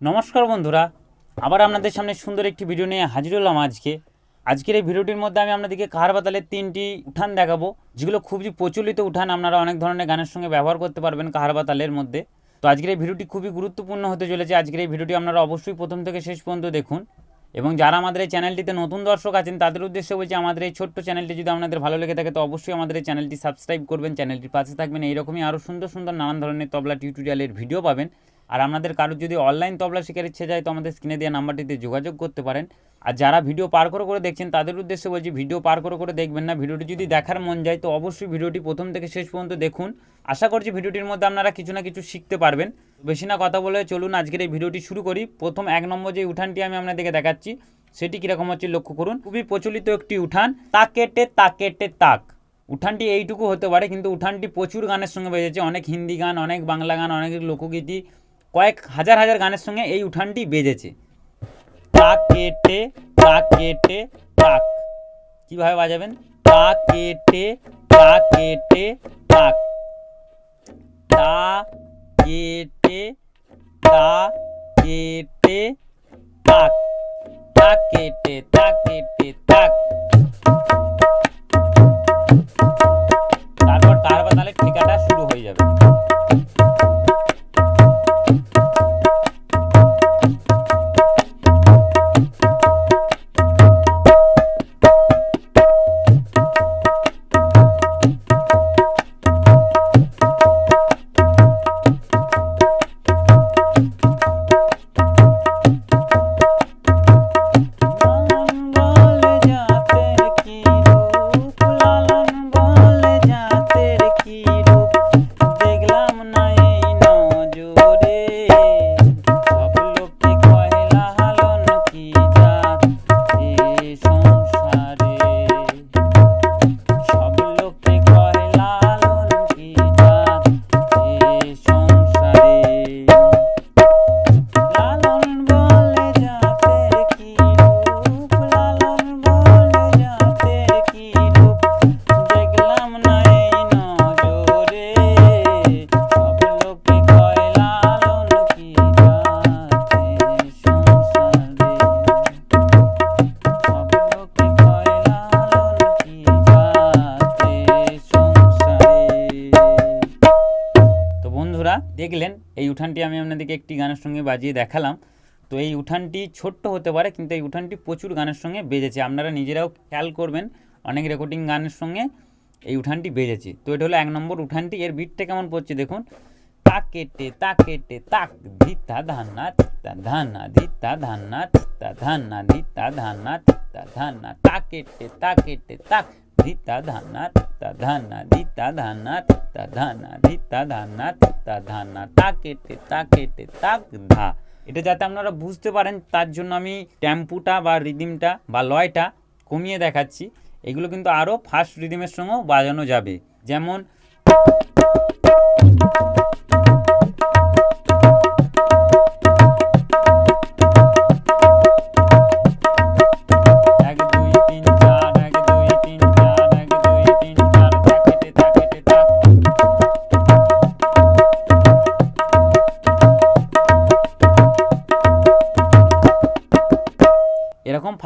নমস্কার বন্ধুরা, আবার আপনাদের সামনে সুন্দর একটি ভিডিও নিয়ে হাজির হলাম আজকে। আজকের এই ভিডিওটির মধ্যে আমি আপনাদেরকে কাহার বাতালের তিনটি উঠান দেখাবো, যেগুলো খুবই প্রচলিত উঠান, আপনারা অনেক ধরনের গানের সঙ্গে ব্যবহার করতে পারবেন কাহার বাতালের মধ্যে। তো আজকের এই ভিডিওটি খুবই গুরুত্বপূর্ণ হতে চলেছে। আজকের এই ভিডিওটি আপনারা অবশ্যই প্রথম থেকে শেষ পর্যন্ত দেখুন এবং যারা আমাদের এই চ্যানেলটিতে নতুন দর্শক আছেন, তাদের উদ্দেশ্যে বলছি, আমাদের এই ছোট্ট চ্যানেলটি যদি আপনাদের ভালো লেগে থাকে, তো অবশ্যই আমাদের এই চ্যানেলটি সাবস্ক্রাইব করবেন। চ্যানেলটির পাশে থাকবেন। এইরকমই আরও সুন্দর সুন্দর নানান ধরনের তবলা টিউটোরিয়ালের ভিডিও পাবেন। আর আপনাদের কারোর যদি অনলাইন তবলা শেখার ইচ্ছে যায়, তো আমাদের স্ক্রিনে দেওয়া নাম্বারটিতে যোগাযোগ করতে পারেন। আর যারা ভিডিও পার করে করে দেখছেন, তাদের উদ্দেশ্যে বলছি ভিডিও পার করে করে দেখবেন না। ভিডিওটি যদি দেখার মন যায়, তো অবশ্যই ভিডিওটি প্রথম থেকে শেষ পর্যন্ত দেখুন। আশা করছি ভিডিওটির মধ্যে আপনারা কিছু না কিছু শিখতে পারবেন। বেশি না কথা বলে চলুন আজকের এই ভিডিওটি শুরু করি। প্রথম এক নম্বর যে উঠানটি আমি আপনাদেরকে দেখাচ্ছি, সেটি কীরকম হচ্ছে লক্ষ্য করুন। খুবই প্রচলিত একটি উঠান তাক কেটে তাক কেটে তাক। উঠানটি এইটুকু হতে পারে, কিন্তু উঠানটি প্রচুর গানের সঙ্গে বেজেছে। অনেক হিন্দি গান, অনেক বাংলা গান, অনেক লোকগীতি কয়েক হাজার হাজার গানের সঙ্গে এই উঠানটি বেজেছে। তাক কেটে তাক কেটে তাক কীভাবে বাজাবেন? তাক কেটে তাক কেটে তাক তা কেটে তা কেটে তাক তাক কেটে দেখলেন, এই উঠানটি আমি আপনাদেরকে একটি গানের সঙ্গে বাজিয়ে দেখালাম। তো এই উঠানটি ছোট্ট হতে পারে, কিন্তু এই উঠানটি প্রচুর গানের সঙ্গে বেজেছে। আপনারা নিজেরাও খেয়াল করবেন, অনেক রেকর্ডিং গানের সঙ্গে এই উঠানটি বেজেছে। তো এটা হলো এক নম্বর উঠানটি। এর বিটটা কেমন পড়ছে দেখুন। তাক কেটে তাক কেটে তাক ধিতা ধান্না চিত্তা ধান্না ধিতা ধান্না চিত্তা ধান্না ধিতা ধান্না চিত্তা ধান্না। তাক কেটে তাক কেটে তাক ধিতা তাক ধা এটা যাতে আপনারা বুঝতে পারেন, তার জন্য আমি টেম্পুটা বা রিদিমটা বা লয়টা কমিয়ে দেখাচ্ছি। এগুলো কিন্তু আরও ফার্স্ট রিদিমের সঙ্গেও বাজানো যাবে। যেমন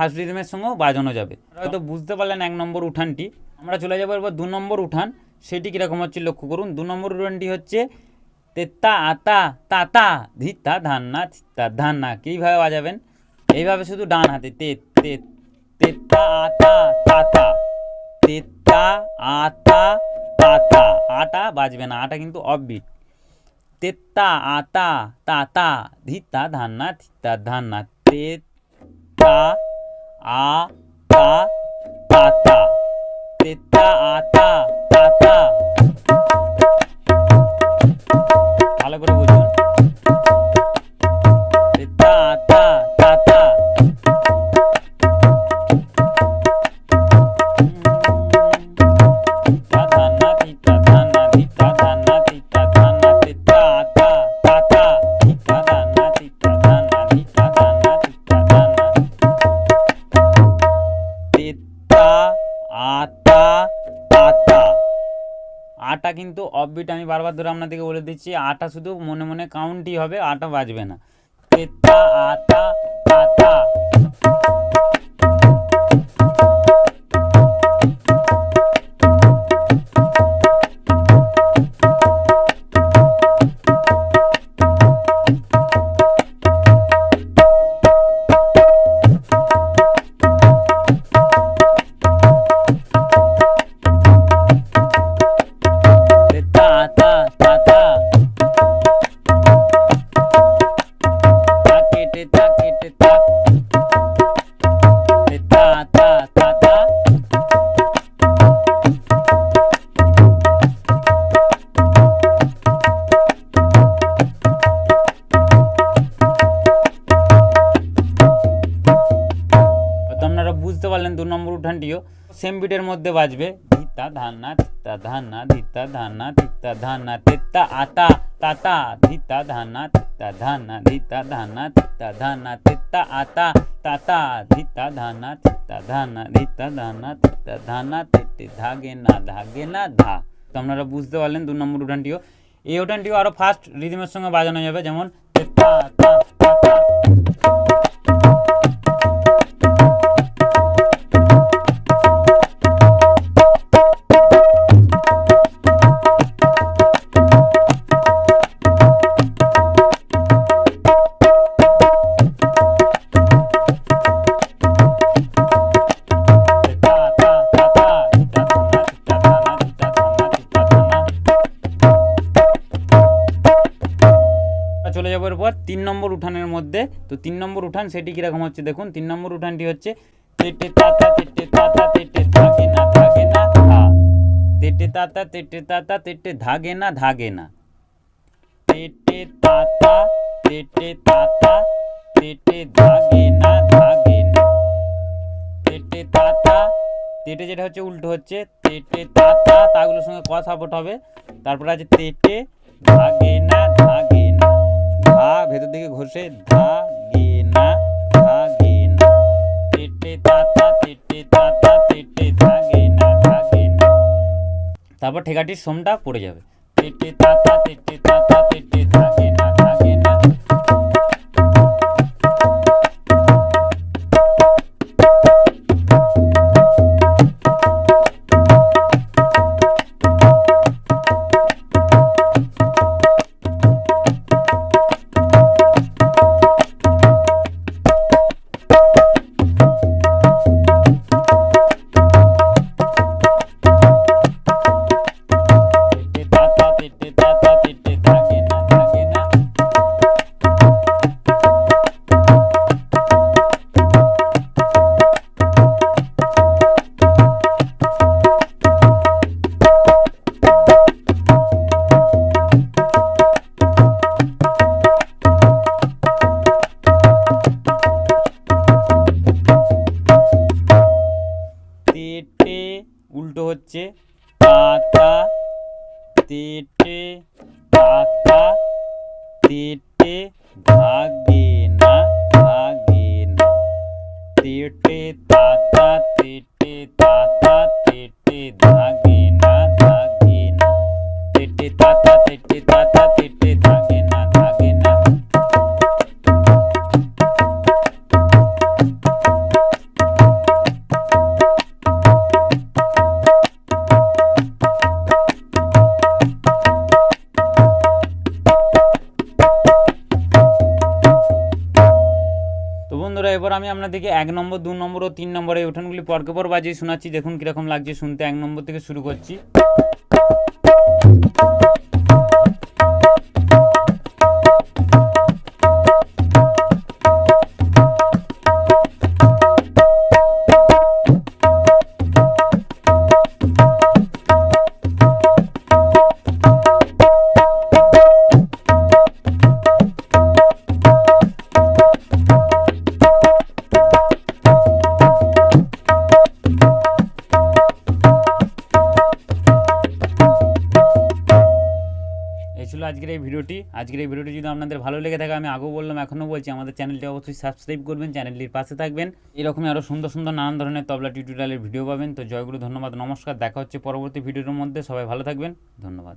ফার্স্ট রিদমের সঙ্গেও বাজানো যাবে হয়তো বুঝতে পারলেন এক নম্বর উঠানটি আমরা চলে যাব এবার দু নম্বর উঠান সেটি কীরকম হচ্ছে লক্ষ্য করুন দু নম্বর উঠানটি হচ্ছে তেত্তা আতা তাতা ধিত্তা ধান্না চিত্তা ধান্না কীভাবে বাজাবেন এইভাবে শুধু ডান হাতে তে তে তেত্তা আতা তাতা তেত্তা আতা তাতা আটা বাজবে না আটা কিন্তু অফবিট তেত্তা আতা তাতা ধিত্তা ধান্না চিত্তা ধান্না তেত তা আ অফবিট আমি বারবার ধরে আপনাদেরকে বলে দিচ্ছি, আটা শুধু মনে মনে কাউন্টই হবে, আটা বাজবে না। তেতা আতা পারলেন দু নম্বর উঠানটিও সেম বিটের মধ্যে বাজবে ধিতা ধান্না তিত্তা ধান্না ধিতা ধান্না তিত্তা ধান্না তেত্তা আতা তাতা ধিতা ধান্না তিত্তা ধান্না ধিতা ধান্না তিত্তা ধান্না তেত্তা আতা তাতা ধিতা ধান্না তিত্তা ধান্না ধিতা ধান্না তিত্তা ধান্না তেতে ধাগে না ধাগে না ধা তো আপনারা বুঝতে পারলেন দু নম্বর উঠানটিও এই উঠানটিও আরো ফার্স্ট রিদিমের সঙ্গে বাজানো যাবে যেমন উঠানের মধ্যে, তো তিন নম্বর উঠান সেটি কীরকম হচ্ছে দেখুন, তিন নম্বর উঠানটি হচ্ছে তেটে তাতা তেটে তাতা তেটে ধাগে না ধাগে না তেটে তাতা তেটে তাতা তেটে ধাগে না ধাগে না। তেটে তাতা তেটে যেটা হচ্ছে উল্টো হচ্ছে তেটে তাতা তাগুলোর সঙ্গে কথা হবে? তারপর আছে তেটে, ধাগে না, ধাগে ধা, ভেতর দিকে ঘষে ধা, গে, না, ধা, গে, না। তেটে তাতা তেটে তাতা তেটে ধাগে না, ধা, গে, না। তারপর ঠেকাটির সোমটা পড়ে যাবে। তেটে তাতা তেটে হচ্ছে তাতা তেটে পাতা তেটে ধাগে না ভাগে না তেটে তাতা তেটে তাতা তেটে ধাগে বন্ধুরা, এবার আমি আপনাদেরকে এক নম্বর, দু নম্বর ও তিন নম্বর এই উঠানগুলি পরকে পর বাজিয়ে শোনাচ্ছি। দেখুন কীরকম লাগছে শুনতে। এক নম্বর থেকে শুরু করছি। আজকের এই ভিডিওটি। আজকের এই ভিডিওটি যদি আপনাদের ভালো লেগে থাকে, আমি আগেও বললাম, এখনও বলছি, আমাদের চ্যানেলটি অবশ্যই সাবস্ক্রাইব করবেন, চ্যানেলটির পাশে থাকবেন। এরকমই আরও সুন্দর সুন্দর নানান ধরনের তবলা টিউটোরিয়ালের ভিডিও পাবেন। তো জয়গুরু, ধন্যবাদ, নমস্কার। দেখা হচ্ছে পরবর্তী ভিডিওর মধ্যে। সবাই ভালো থাকবেন। ধন্যবাদ।